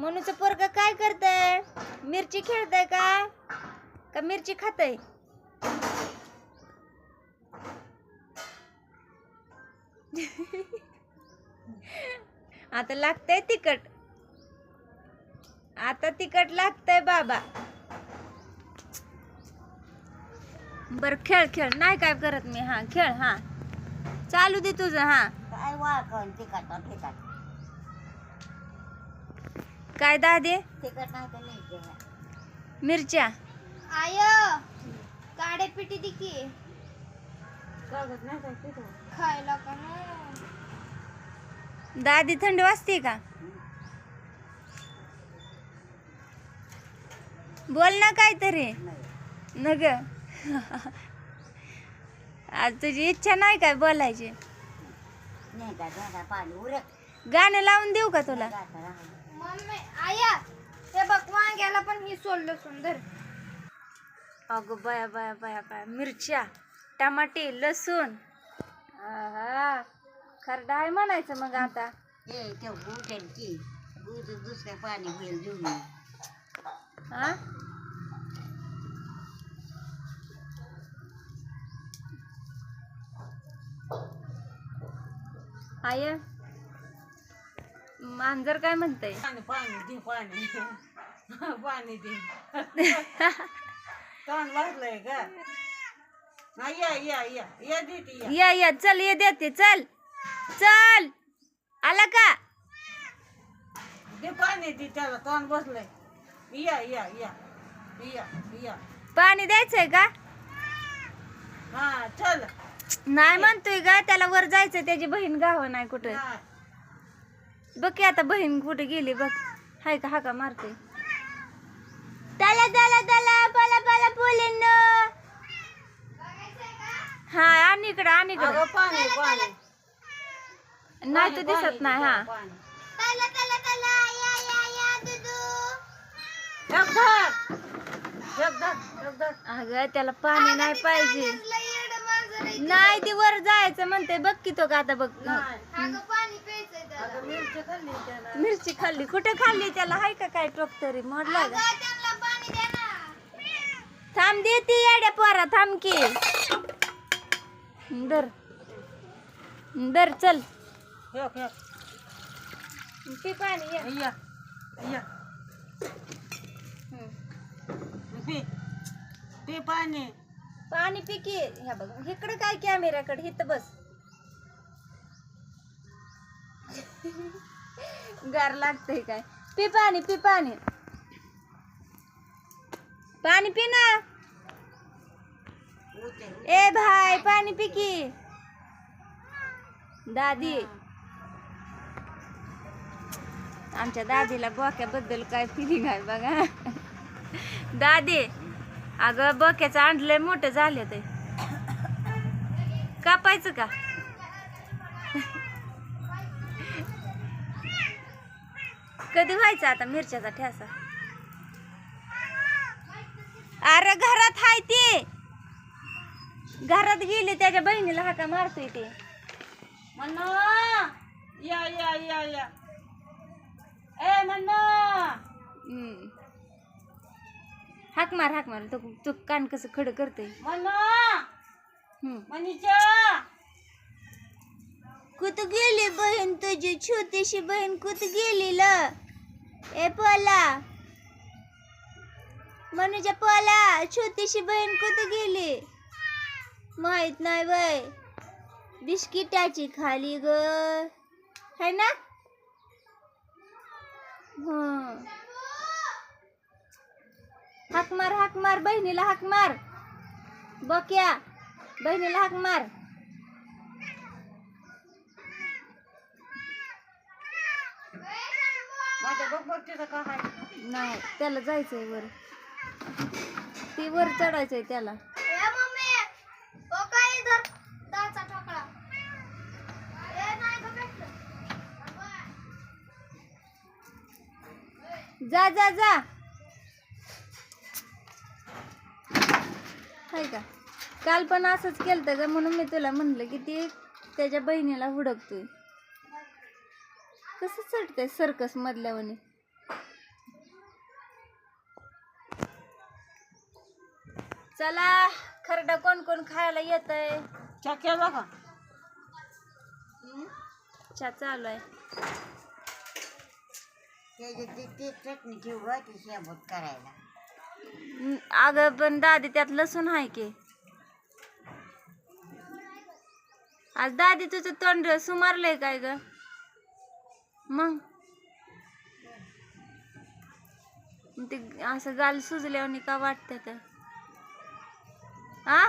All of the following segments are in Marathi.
मनूचं पोरग काय करतय? मिरची खेळतय का? का मिरची खातय? आता लागतंय तिखट. आता तिखट लागतंय बाबा. बर खेळ खेळ. नाही काय करत मी. हा खेळ हा. चालू दे तुझं हा. काय वाकण तिखट तिखट. काय तिखट तर नाही जेवण. मिरच्या? आय काडे पिटी दिकी कागद नाही तर तिखट. खायला का ना दादी थंड वाजते का? बोल ना काहीतरी. नाही. न ग आज तुझी इच्छा नाही काय बोलायची? नाही का पाणी उरक. गाणं लावून देऊ का तुला. मम्मी आया हे बघ वांग्याला पण ही सोडलं सुंदर. अगं बया बया बया बया मिरच्या टमाटे लसूण. आहा खरडा आहे म्हणायचं मग आता. हे ते उठेल की. दूध दुसरं पाणी होईल जुळून हा? आय मांजर काय म्हणतय? पाणी पाणी दे पाणी. पाणी दे. तोंड वाजलंय का हा या या या. या देते या. या या. चल ये देते. चल. चल. आला का? दे पाणी दे त्याला. तोंड बसलंय. या या या. या या. पाणी द्यायचंय का? हा चल. नाही म्हणतोय का त्याला वर जायचं त्याची बहीण गाव नाही कुठं. हा. बघ की आता बहीण कुठे गेली बघ. हाय का हाका मारते त्याला त्याला त्याला पला पला बोलेन. हा आणि इकडं आणि अगं इकडं पाणी पाणी. नाही तर दिसत नाही हा. अगं त्याला पाणी नाही पाहिजे. नाही ती वर जायचं म्हणते. बघ की तो का आता बघ नाही अगं पाणी प्यायचंय त्याला अगं मिरची खाल्ली कुठे खाल्ली त्याला? हाय का काय टोक तरी? मोडला का थांब दे ती येड्या पोरा थांब की. दर दर चल. पी पाणी ये. पाणी. पाणी पी की ह्या बघ इकडे काय कॅमेऱ्याकडे इथं बस. गार लागतंय काय? पी पाणी पी पाणी. पाणी पी ना. ए भाई पाणी पी की. दादी. आमच्या दादीला बोक्याबद्दल काय फिलिंग आहे बघा. दादी अगं बोक्याचं आणलंय मोठं झालं ते कापायचं का? कधी व्हायचं आता मिरच्याचा ठ्यासा अरे घरात हाय ते. घरात गेली त्याच्या बहिणीला हाका मारतोय ते. म्हणा या या या या. ए म्हणा हम्म. हाक मार हाक मार. तो तो कान कसं खड करते म्हणा मनीषा! कुत गेली बहीण तुझी छोटीशी बहीण कुत गेली ल ए पोला. मनुजा पोला छोटीशी बहीण कुत गेली. माहीत नाही वय. बिस्किटाची खाली ग. है ना? हाक मार हाक मार बहिणीला हाक मार. बक्या बहिणीला हाक मार. माझ्या बघ का आहे नाही त्याला जायचंय वर. ती वर चढायचंय त्याला. ए मम्मी! ओ काय इधर? दाचा ठोकळा. ए नाही गं भेटलं जा जा जा. हाय का? काल पण असंच केलं ग म्हणून मी तुला म्हणलं की ती त्याच्या बहिणीला हुडकतोय. कसं चढतंय सर्कस मधल्यावणी चला खरडा कोण कोण खायला येत आहे चा केला का? चा चालू आहे. चटणी करायला. अगं पण दादी त्यात लसूण आहे की. आज दादी तुझं तोंड सुमारलंय काय ग? मग? ते असं गाल सुजल्यावर का वाटतं तर आ?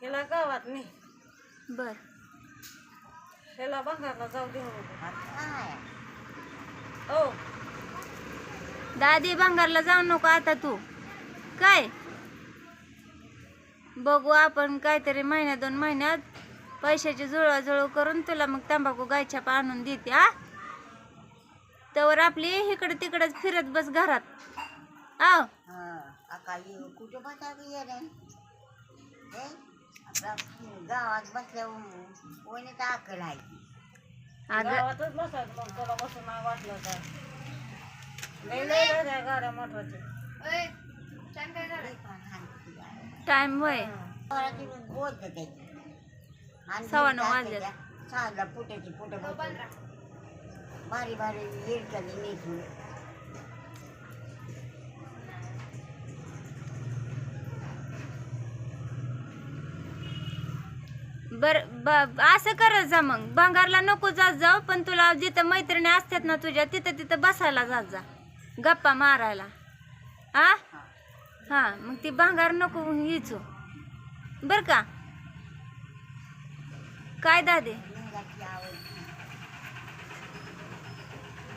ह्याला गावात नाही. बर. ह्याला बंगारला जाऊ देऊ नको आता. काय हो. दादी भंगारला जाऊ नको आता तू. काय? बघू आपण काहीतरी महिन्या दोन महिन्यात पैशाची जुळवाजुळव करून तुला मग तंबाखू गायछाप आणून देते आ तर आपली इकडे तिकडे फिरत बस घरात. आव. कुठं गावात बसल्यावर कोणीच अक्कल आहे? अगं. गावातच बसायचं मग तुला बसून नाही वाटलं तर. लय लय लय टाइम वय. आणि सव्वा नऊ. त्या सहाला पुट हिरकली नेसून बर ब- असं करत जा मग. भंगारला नको जात जाऊ पण तुला जिथं मैत्रिणी असतात ना तुझ्या तिथं तिथं बसायला जात जा. गप्पा मारायला. आ? हां मग ती भांगार नको हिचू. बर का? काय दादे?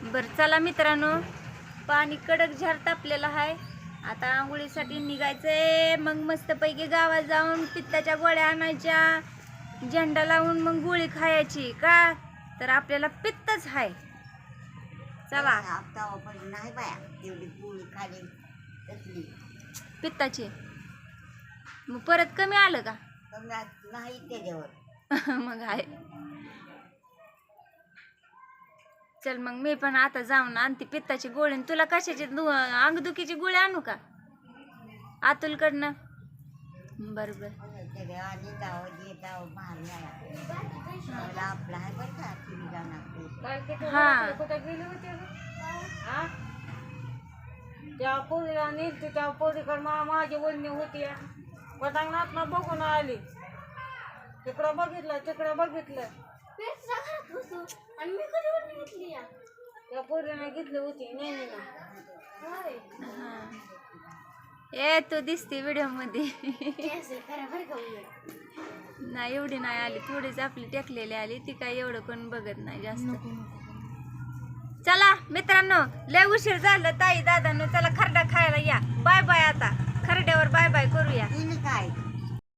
बरं बर चला मित्रांनो. पाणी कडक झार तापलेलं आहे. आता आंघोळीसाठी निघायचंय. मग मस्तपैकी गावात जाऊन पित्ताच्या गोळ्या आणायच्या. झेंडा लावून मग गोळी खायची का? तर आपल्याला पित्तच आहे. चला. नाही बाया एवढी गोळी खाली पित्ताची. मग परत कमी आलं का? नाही त्याच्यावर. मग आहे. चल मग मी पण आता जाऊन आणते पित्ताची गोळी. आणि तुला कशाची अंगदुखीची गोळी आणू का? अतुलकडनं बरं बरं सगळ्या आधी जावं येत जावं मारला मला आपला आहे बरं का तुम्ही जाणार काय किती हा. त्या पोरीला नेलती त्या पोरीकडे मा माझी वन्य होती. पटांगणात ना बघून आली. तिकडं बघितलं तिकडं बघितलं. त्या पोरीने घेतली होती नेहमी होय. ए तू दिसते व्हिडिओमध्ये नाही एवढी नाही आली. थोडीच आपली टेकलेली आली. ती काय एवढं कोण बघत नाही जास्त. चला मित्रांनो लय उशीर झालं ताई दादांनो. चला खरडा खायला या. बाय बाय आता. खरड्यावर बाय बाय करूया. काय?